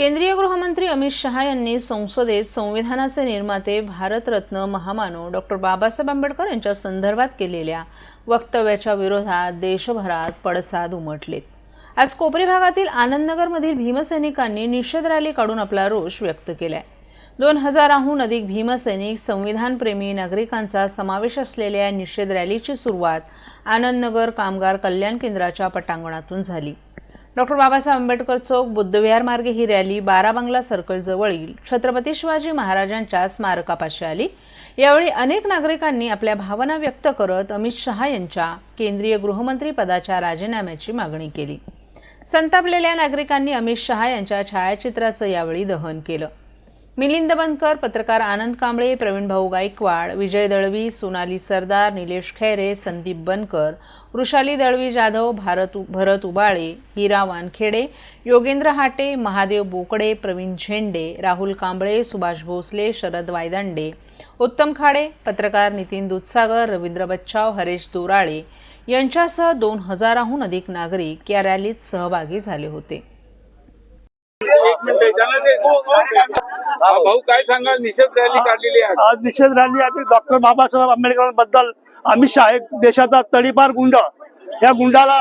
केंद्रीय गृहमंत्री अमित शहा यांनी संसदेत संविधानाचे निर्माते भारतरत्न महामानव डॉक्टर बाबासाहेब आंबेडकर यांच्या संदर्भात केलेल्या वक्तव्याच्या विरोधात देशभरात पडसाद उमटलेत. आज कोपरी भागातील आनंदनगरमधील भीमसैनिकांनी निषेध रॅली काढून आपला रोष व्यक्त केलाय. दोन हजाराहून अधिक भीमसैनिक संविधानप्रेमी नागरिकांचा समावेश असलेल्या या निषेध रॅलीची सुरुवात आनंदनगर कामगार कल्याण केंद्राच्या पटांगणातून झाली. डॉक्टर बाबासाहेब आंबेडकर चौक बुद्धविहार मार्गे ही रॅली बाराबांगला सर्कलजवळील छत्रपती शिवाजी महाराजांच्या स्मारकापाशी आली. यावेळी अनेक नागरिकांनी आपल्या भावना व्यक्त करत अमित शहा यांच्या केंद्रीय गृहमंत्री पदाच्या राजीनाम्याची मागणी केली. संतापलेल्या नागरिकांनी अमित शहा यांच्या छायाचित्राचं यावेळी दहन केलं. मिलिंद बनकर पत्रकार आनंद कांबळे प्रवीण भाऊ गायकवाड विजय दळवी सोनाली सरदार निलेश खैरे संदीप बनकर वृषाली दळवी जाधव भारत भरत उबाळे हिरा वानखेडे योगेंद्र हाटे महादेव बोकडे प्रवीण झेंडे राहुल कांबळे सुभाष भोसले शरद वायदांडे उत्तम खाडे पत्रकार नितीन दूधसागर रवींद्र बच्चाव हरेश दोराळे यांच्यासह दोन हजाराहून अधिक नागरिक या रॅलीत सहभागी झाले होते. एक मिनिट त्याला ते- हा, भाऊ काय सांगाल? निषेध रॅली काढलेली आहे. आज निषेध रॅली आम्ही डॉक्टर बाबासाहेब आंबेडकरांबद्दल अमित शहा एक देशाचा तडीपार गुंड. या गुंडाला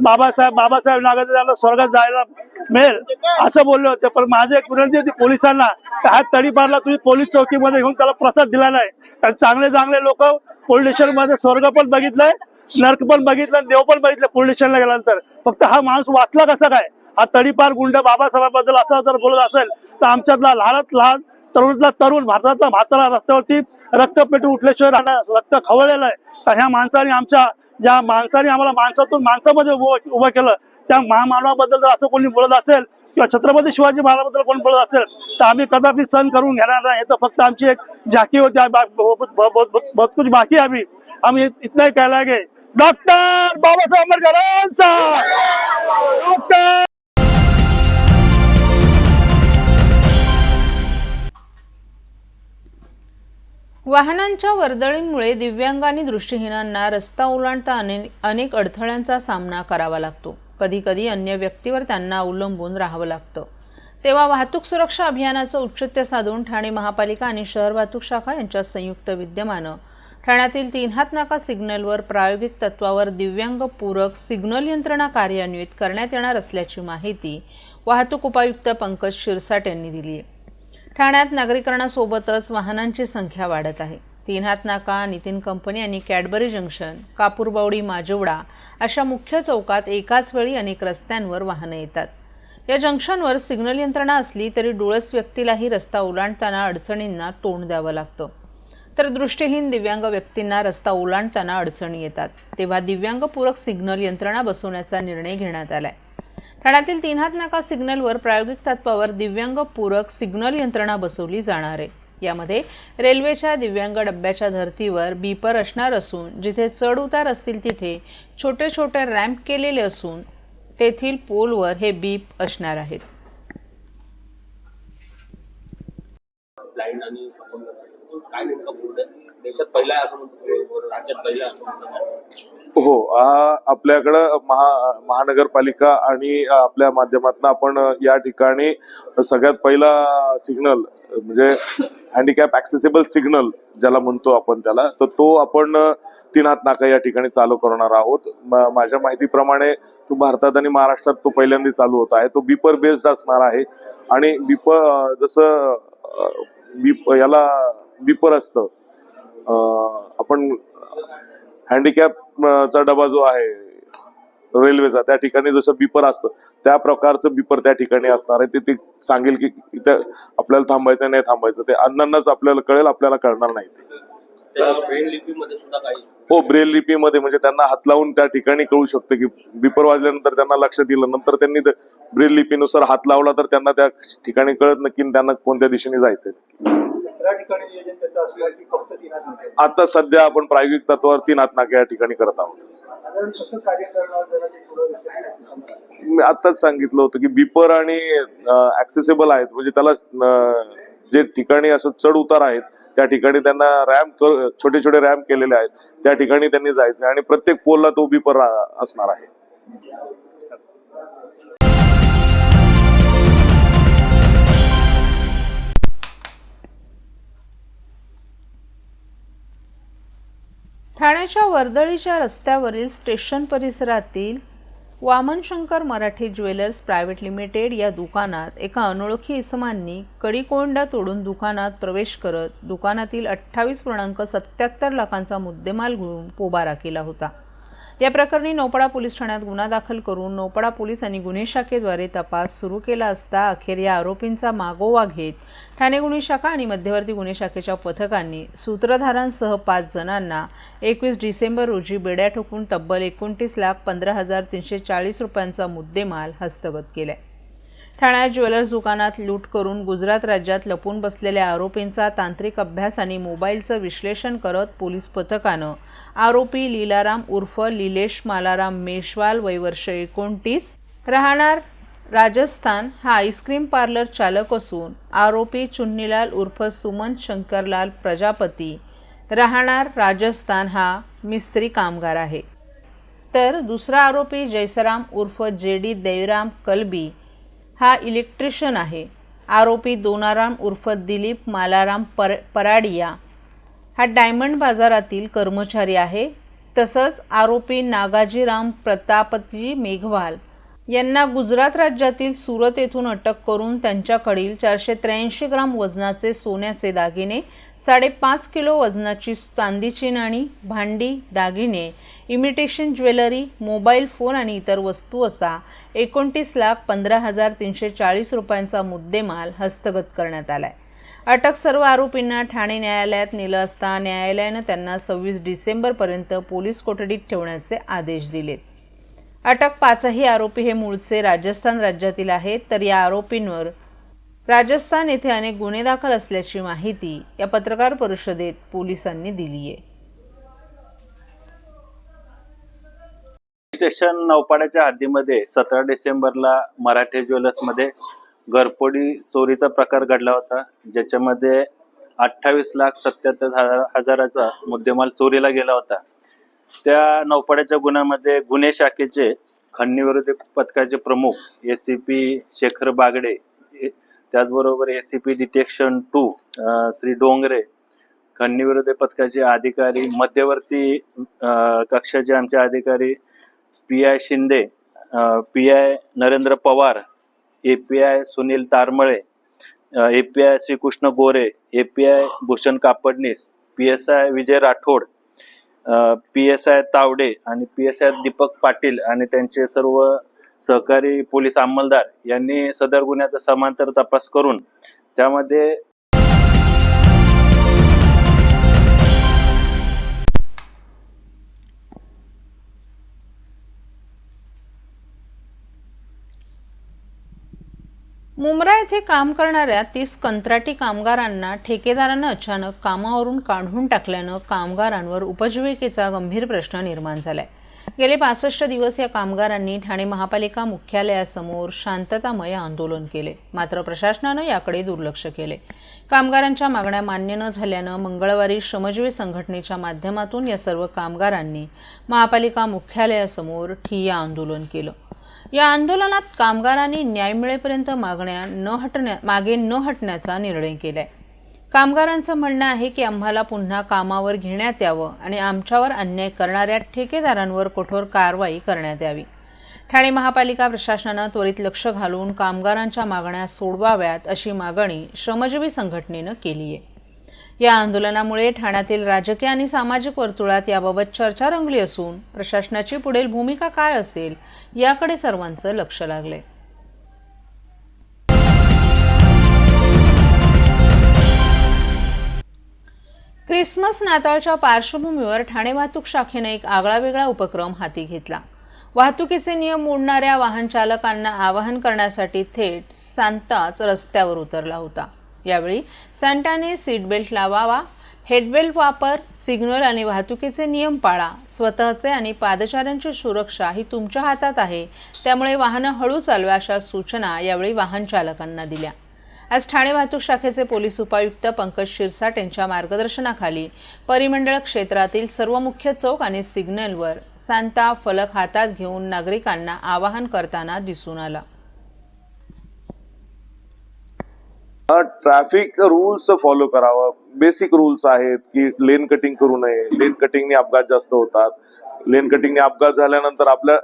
बाबासाहेब बाबासाहेब त्याला स्वर्गात जायला मिळेल असं बोलले होते. पण माझी एक विनंती होती पोलिसांना ह्या तडीपारला तुम्ही पोलीस चौकीमध्ये घेऊन त्याला प्रसाद दिला नाही. कारण चांगले चांगले लोक पोलीस स्टेशनमध्ये स्वर्ग पण बघितलंय नर्क पण बघितलं देव पण बघितलं पोलीस स्टेशनला गेल्यानंतर. फक्त हा माणूस वाचला कसा काय? हा तडीपार गुंड बाबासाहेबांबद्दल असं जर बोलत असेल तर आमच्यातला लहानात लहान तरुणातला तरुण भारतातला म्हातारा रस्त्यावरती रक्त पेटून उठल्याशिवाय राहणार रक्त खवळलेलं आहे. तर ह्या माणसाने आमच्या ज्या माणसाने आम्हाला माणसातून माणसामध्ये उभं उभं केलं त्या महामानवाबद्दल जर असं कोणी बोलत असेल किंवा छत्रपती शिवाजी महाराजांबद्दल कोण बोलत असेल तर आम्ही कदापि सहन करून घेणार नाही. हे तर फक्त आमची एक झाकी होती बहुत कुछ बाकी आम्ही. आम्ही इतना कहला गे डॉक्टर बाबासाहेब आंबेडकरांचा! डॉक्टर वाहनांच्या वर्दळींमुळे दिव्यांग आणि दृष्टीहीनांना रस्ता ओलांडता अने- अनेक अडथळ्यांचा सामना करावा लागतो. कधीकधी अन्य व्यक्तीवर त्यांना अवलंबून राहावं लागतं. तेव्हा वाहतूक सुरक्षा अभियानाचं औचित्य साधून ठाणे महापालिका आणि शहर वाहतूक शाखा यांच्या संयुक्त विद्यमानं ठाण्यातील तीन हात नाका सिग्नलवर प्रायोगिक तत्वावर दिव्यांग पूरक सिग्नल यंत्रणा कार्यान्वित करण्यात येणार असल्याची माहिती वाहतूक उपायुक्त पंकज शिरसाट यांनी दिली आहे ठाण्यात नागरीकरणासोबतच वाहनांची संख्या वाढत आहे. तीन हात नाका नितीन कंपनी आणि कॅडबरी जंक्शन कापूरबावडी माजोवडा अशा मुख्य चौकात एकाच वेळी अनेक रस्त्यांवर वाहनं येतात. या जंक्शनवर सिग्नल यंत्रणा असली तरी डोळस व्यक्तीलाही रस्ता ओलांडताना अडचणींना तोंड द्यावं लागतं. तर दृष्टीहीन दिव्यांग व्यक्तींना रस्ता ओलांडताना अडचणी येतात. तेव्हा दिव्यांगपूरक सिग्नल यंत्रणा बसवण्याचा निर्णय घेण्यात आला आहे ठाण्यातील तीन हात नाका सिग्नलवर प्रायोगिक तत्वावर दिव्यांग पूरक सिग्नल यंत्रणा बसवली जाणार आहे. यामध्ये रेल्वेच्या दिव्यांग डब्याच्या धर्तीवर बीपर असणार असून जिथे चढ उतार असतील तिथे छोटे छोटे रॅम्प केलेले असून तेथील पोलवर हे बीप असणार आहेत. काय नेमकं देशात पहिला राज्यात पहिला हो आपल्याकडं महा महानगरपालिका आणि आपल्या माध्यमातून आपण या ठिकाणी सगळ्यात पहिला सिग्नल म्हणजे हँडिकॅप ऍक्सेसिबल सिग्नल ज्याला म्हणतो आपण त्याला तर तो आपण तीन हात नाका या ठिकाणी चालू करणार आहोत. माझ्या माहितीप्रमाणे तो भारतात आणि महाराष्ट्रात तो पहिल्यांदा चालू होत आहे. तो बीपर बेस्ड असणार आहे. आणि बिपर जसं बीप याला बीपर असतं आपण हँडिकॅप चा डबा जो आहे रेल्वेचा त्या ठिकाणी जसं बिपर असतं त्या प्रकारचं बिपर त्या ठिकाणी असणार आहे. ते ते सांगेल की इथं आपल्याला थांबायचं नाही थांबायचं. ते अण्णांनाच आपल्याला कळेल आपल्याला कळणार नाही ते. त्याच्यावर ब्रेन लिपीमध्ये सुद्धा काही हो ब्रेल लिपीमध्ये म्हणजे त्यांना हात लावून त्या ठिकाणी कळू शकतं की बिपर वाजल्यानंतर त्यांना लक्ष दिलं नंतर त्यांनी ते ब्रेल लिपीनुसार हात लावला तर त्यांना त्या ठिकाणी कळत नक्की त्यांना कोणत्या दिशेने जायचंय. आता सध्या आपण प्रायोगिक तत्वावर तीन हात नाके या ठिकाणी करत आहोत. मी आताच सांगितलं होतं की बिपर आणि ऍक्सेसिबल आहेत. म्हणजे त्याला जे ठिकाणी असं चढ उतार आहेत त्या ठिकाणी त्यांना रॅम्प छोटे छोटे रॅम्प केलेले आहेत. त्या ठिकाणी त्यांनी जायचं आणि प्रत्येक पोलला तो बिपर असणार आहे. ठाण्याच्या वर्दळीच्या रस्त्यावरील स्टेशन परिसरातील Vamanshankar Marathi jewellers private limited या दुकानात एका अनोळखी इसमांनी कडीकोंडा तोडून दुकानात प्रवेश करत दुकानातील अठ्ठावीस पूर्णांक सत्याहत्तर लाखांचा मुद्देमाल घेऊन पोबारा केला होता. या प्रकरणी नोपडा पोलीस ठाण्यात गुन्हा दाखल करून नोपडा पोलीस आणि गुन्हे शाखेद्वारे तपास सुरू केला असता अखेर या आरोपींचा मागोवा घेत ठाणे गुन्हे शाखा आणि मध्यवर्ती गुन्हे शाखेच्या पथकांनी सूत्रधारांसह पाच जणांना एकवीस डिसेंबर रोजी बेड्या ठोकून तब्बल एकोणतीस लाख पंधरा हजार तीनशे चाळीस रुपयांचा मुद्देमाल हस्तगत केलाय. ठाण्यात ज्वेलर्स दुकानात लूट करून गुजरात राज्यात लपून बसलेल्या आरोपींचा तांत्रिक अभ्यास आणि मोबाईलचं विश्लेषण करत पोलीस पथकानं. आरोपी लीलाराम उर्फ लिलेश मालाराम मेशवाल वयवर्ष एकोणतीस राहणार राजस्थान हा आईस्क्रीम पार्लर चालक असून आरोपी चुन्नीलाल उर्फ सुमन शंकरलाल प्रजापती. राहणार राजस्थान हा मिस्त्री कामगार आहे. तर दुसरा आरोपी जयसराम उर्फ जे डी देवराम कलबी हा इलेक्ट्रिशियन आहे. आरोपी दोनाराम उर्फ दिलीप मालाराम पर पराडिया हा डायमंड बाजारातील कर्मचारी आहे. तसंच आरोपी नागाजीराम प्रतापजी मेघवाल यांना गुजरात राज्यातील सुरत येथून अटक करून त्यांच्याकडील चारशे त्र्याऐंशी ग्राम वजनाचे सोन्याचे दागिने साडेपाच किलो वजनाची चांदीची नाणी भांडी दागिने इमिटेशन ज्वेलरी मोबाईल फोन आणि इतर वस्तू असा एकोणतीस लाख पंधरा हजार तीनशे चाळीस रुपयांचा मुद्देमाल हस्तगत करण्यात आलाय. अटक सर्व आरोपींना ठाणे न्यायालयात नेलं असता न्यायालयानं त्यांना सव्वीस डिसेंबरपर्यंत पोलीस कोठडीत ठेवण्याचे आदेश दिलेत. अटक पाचही आरोपी हे मूळचे राजस्थान राज्यातील आहेत. तर या आरोपींवर राजस्थान येथे अनेक गुन्हे दाखल असल्याची माहिती या पत्रकार परिषदेत पोलिसांनी दिली आहे. स्टेशन नौपाड्याच्या हद्दीमध्ये सतरा डिसेंबरला मराठे ज्वेलर्समध्ये घरपोडी चोरीचा प्रकार घडला होता. ज्याच्यामध्ये अठ्ठावीस लाख सत्याहत्तर हजार हजाराचा मुद्देमाल चोरीला गेला होता. त्या नौपाड्याच्या गुन्ह्यामध्ये गुन्हे शाखेचे खंडणी पथकाचे प्रमुख S C P Shekhar Bagde त्याचबरोबर S C P detection two Shri Dongre खंडणी पथकाचे अधिकारी मध्यवर्ती कक्षाचे आमचे अधिकारी P I Shinde P I Narendra Pawar A P I Sunil Tarmale A P I Shrikrishna Gore A P I Bhushan Kapadnis P S I Vijay Rathod P S I Tawde आणि P S I Deepak Patil आणि त्यांचे सर्व सहकारी police अंमलदार यांनी सदर गुन्ह्याचा समांतर तपास करून त्यामध्ये मुंब्रा येथे काम करणाऱ्या तीस कंत्राटी कामगारांना ठेकेदारानं अचानक कामावरून काढून टाकल्यानं कामगारांवर उपजीविकेचा गंभीर प्रश्न निर्माण झालाय. गेले पासष्ट दिवस या कामगारांनी ठाणे महापालिका मुख्यालयासमोर शांततामय आंदोलन केले. मात्र प्रशासनानं याकडे दुर्लक्ष केले. कामगारांच्या मागण्या मान्य न झाल्यानं मंगळवारी श्रमजीवी संघटनेच्या माध्यमातून या सर्व कामगारांनी महापालिका मुख्यालयासमोर ठिय्या आंदोलन केलं. या आंदोलनात कामगारांनी न्याय मिळेपर्यंत मागण्या न हटण्या मागे न हटण्याचा निर्णय केलाय. कामगारांचं म्हणणं आहे की आम्हाला पुन्हा कामावर घेण्यात यावं आणि आमच्यावर अन्याय करणाऱ्या ठेकेदारांवर कठोर कारवाई करण्यात यावी. ठाणे महापालिका प्रशासनानं त्वरित लक्ष घालून कामगारांच्या मागण्या सोडवाव्यात अशी मागणी श्रमजीवी संघटनेनं केली आहे या आंदोलनामुळे ठाण्यातील राजकीय आणि सामाजिक वर्तुळात याबाबत चर्चा रंगली असून प्रशासनाची पुढील भूमिका काय असेल याकडे सर्वांचं लक्ष लागलंय. क्रिसमस नाताळच्या पार्श्वभूमीवर ठाणे वाहतूक शाखेने एक आगळावेगळा उपक्रम हाती घेतला. वाहतुकीचे नियम मोडणाऱ्या वाहन चालकांना आवाहन करण्यासाठी थेट सांताच रस्त्यावर उतरला होता. यावेळी सांटाने सीटबेल्ट लावावा हेडबेल्ट वापर सिग्नल आणि वाहतुकीचे नियम पाळा स्वतःचे आणि पादचाऱ्यांची सुरक्षा ही तुमच्या हातात आहे. त्यामुळे वाहनं हळू चालवा अशा सूचना यावेळी वाहन चालकांना दिल्या. आज ठाणे वाहतूक शाखेचे पोलीस उपायुक्त पंकज शिरसाट यांच्या मार्गदर्शनाखाली परिमंडळ क्षेत्रातील सर्व मुख्य चौक आणि सिग्नलवर सांता फलक हातात घेऊन नागरिकांना आवाहन करताना दिसून आला. ट्रॅफिक रूल्स फॉलो करावं. बेसिक रूल्स आहेत की लेन कटिंग करू नये. लेन कटिंगने अपघात जास्त होतात. लेन कटिंगने अपघात झाल्यानंतर आपल्या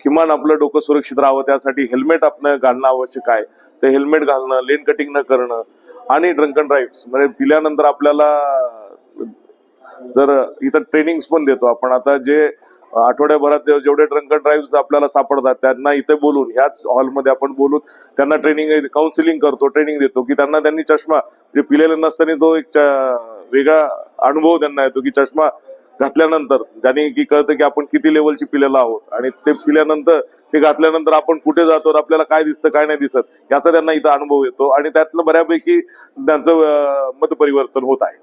किमान आपलं डोकं सुरक्षित राहावं. त्यासाठी हेल्मेट आपलं घालणं आवश्यक आहे. ते हेल्मेट घालणं लेन कटिंग न करणं आणि ड्रंकन ड्राईव्ह म्हणजे पिल्यानंतर आपल्याला जर इथं ट्रेनिंग पण देतो. आपण आता जे आठवड्याभरात जेवढे ट्रंक ड्राईव्ह आपल्याला सापडतात त्यांना इथे बोलून ह्याच हॉलमध्ये आपण बोलून त्यांना ट्रेनिंग काउन्सिलिंग करतो ट्रेनिंग देतो की त्यांना त्यांनी चष्मा म्हणजे पिलेले नसताना तो एक वेगळा अनुभव त्यांना येतो की चष्मा घातल्यानंतर त्यांनी की कळतं की आपण किती लेवलची पिलेला आहोत. आणि ते पिल्यानंतर ते घातल्यानंतर आपण कुठे जातो आपल्याला काय दिसतं काय नाही दिसत याचा त्यांना इथं अनुभव येतो. आणि त्यातनं बऱ्यापैकी त्यांचं मत परिवर्तन होत आहे.